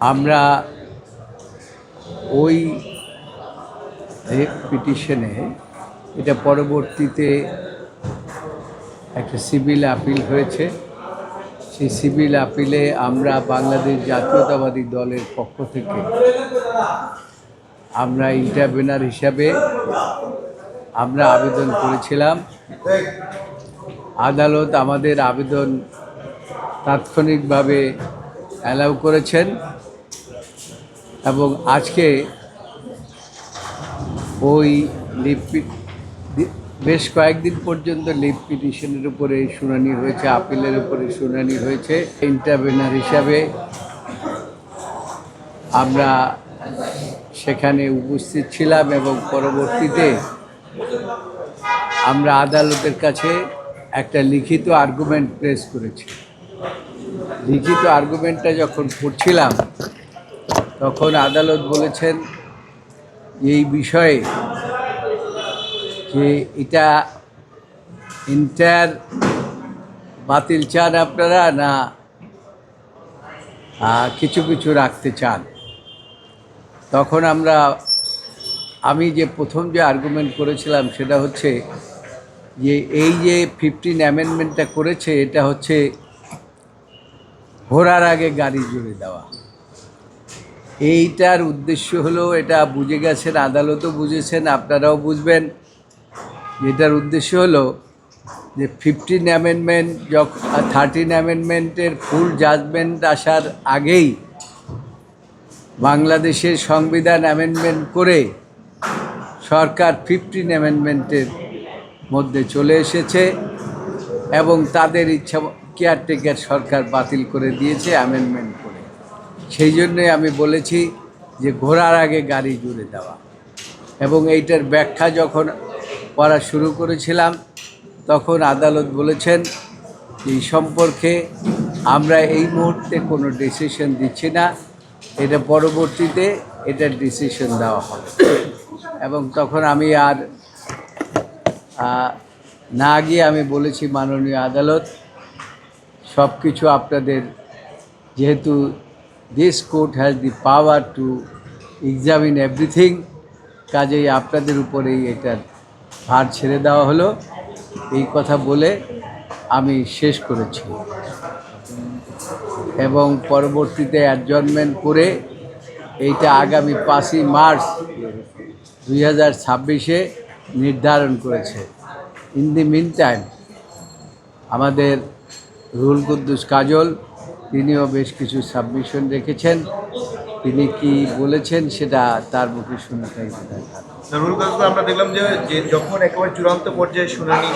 আমরা ওই পিটিশনে এটা পরবর্তীতে একটা সিভিল আপিল হয়েছে। সেই সিভিল আপিলে আমরা বাংলাদেশ জাতীয়তাবাদী দলের পক্ষ থেকে আমরা ইন্টারভেনার হিসাবে আমরা আবেদন করেছিলাম। আদালত আমাদের আবেদন তাৎক্ষণিকভাবে অ্যালাউ করেছেন এবং আজকে ওই লিভ বেশ কয়েকদিন পর্যন্ত লিভ পিটিশনের উপরে শুনানি হয়েছে, আপিলের উপরে শুনানি হয়েছে। ইন্টারভেনার হিসাবে আমরা সেখানে উপস্থিত ছিলাম এবং পরবর্তীতে আমরা আদালতের কাছে একটা লিখিত আর্গুমেন্ট প্রেস করেছি। লিখিত আর্গুমেন্টটা যখন করছিলাম তখন আদালত বলেছেন এই বিষয়ে যে এটা ইন্টার বাতিল চান আপনারা না কিছু কিছু রাখতে চান। তখন আমরা, আমি যে প্রথম যে আর্গুমেন্ট করেছিলাম সেটা হচ্ছে যে এই যে ফিফটিন অ্যামেন্ডমেন্টটা করেছে, এটা হচ্ছে ঘোরার আগে গাড়ি জুড়ে দেওয়া। এইটার উদ্দেশ্য হলো, এটা বুঝে গেছেন, আদালতও বুঝেছেন, আপনারাও বুঝবেন। এটার উদ্দেশ্য হলো যে ফিফটিন অ্যামেন্ডমেন্ট যখন থার্টিন অ্যামেন্ডমেন্টের ফুল জাজমেন্ট আসার আগেই বাংলাদেশের সংবিধান অ্যামেন্ডমেন্ট করে সরকার ফিফটিন অ্যামেন্ডমেন্টের মধ্যে চলে এসেছে এবং তাদের ইচ্ছা কেয়ারটেকার সরকার বাতিল করে দিয়েছে অ্যামেন্ডমেন্ট করে। সেই জন্যই আমি বলেছি যে ঘোরার আগে গাড়ি জুড়ে দেওয়া। এবং এইটার ব্যাখ্যা যখন পড়া শুরু করেছিলাম, তখন আদালত বলেছেন এই সম্পর্কে আমরা এই মুহূর্তে কোনো ডিসিশন দিচ্ছি না, এটা পরবর্তীতে এটার ডিসিশন দেওয়া হবে। এবং তখন আমি আর না গিয়ে আমি বলেছি মাননীয় আদালত সব কিছু আপনাদের, যেহেতু this court has the power to examine everything কাজেই আপনাদের উপরেই এটার ভার ছেড়ে দেওয়া হলো। এই কথা বলে আমি শেষ করেছি। এবং পরবর্তীতে অ্যাডজনমেন্ট করে এইটা আগামী পাঁচই মার্চ দুই হাজার ছাব্বিশে নির্ধারণ করেছে। ইন দি মিন টাইম আমাদের রুহুল কুদ্দুস কাজল, তিনিও বেশ কিছু সাবমিশন রেখেছেন। তিনি কি বলেছেন সেটা তার মুখে শুনে তাই রুল আমরা দেখলাম যে যখন একেবারে চূড়ান্ত পর্যায়ে শুনানি